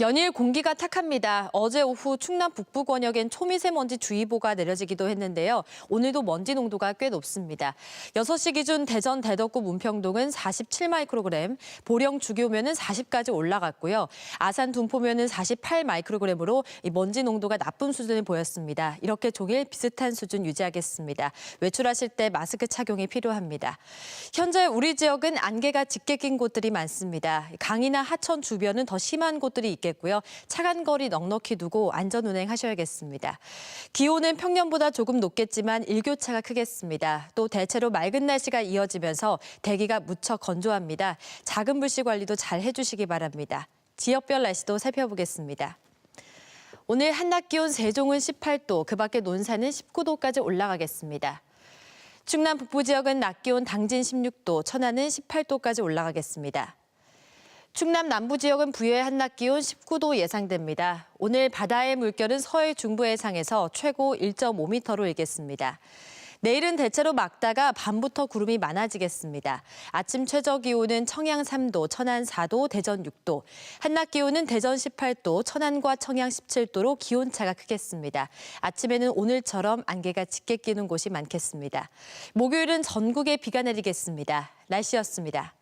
연일 공기가 탁합니다. 어제 오후 충남 북부 권역엔 초미세먼지 주의보가 내려지기도 했는데요. 오늘도 먼지 농도가 꽤 높습니다. 6시 기준 대전 대덕구 문평동은 47 마이크로그램, 보령 주교면은 40까지 올라갔고요. 아산 둔포면은 48 마이크로그램으로 이 먼지 농도가 나쁜 수준을 보였습니다. 이렇게 종일 비슷한 수준 유지하겠습니다. 외출하실 때 마스크 착용이 필요합니다. 현재 우리 지역은 안개가 짙게 낀 곳들이 많습니다. 강이나 하천 주변은 더 심한 곳들이 있겠고요. 차간 거리 넉넉히 두고 안전 운행하셔야겠습니다. 기온은 평년보다 조금 높겠지만 일교차가 크겠습니다. 또 대체로 맑은 날씨가 이어지면서 대기가 무척 건조합니다. 작은 불씨 관리도 잘 해주시기 바랍니다. 지역별 날씨도 살펴보겠습니다. 오늘 한낮 기온 세종은 18도, 그 밖에 논산은 19도까지 올라가겠습니다. 충남 북부 지역은 낮 기온 당진 16도, 천안은 18도까지 올라가겠습니다. 충남 남부 지역은 부여의 한낮 기온 19도 예상됩니다. 오늘 바다의 물결은 서해 중부 해상에서 최고 1.5m로 일겠습니다. 내일은 대체로 맑다가 밤부터 구름이 많아지겠습니다. 아침 최저 기온은 청양 3도, 천안 4도, 대전 6도. 한낮 기온은 대전 18도, 천안과 청양 17도로 기온차가 크겠습니다. 아침에는 오늘처럼 안개가 짙게 끼는 곳이 많겠습니다. 목요일은 전국에 비가 내리겠습니다. 날씨였습니다.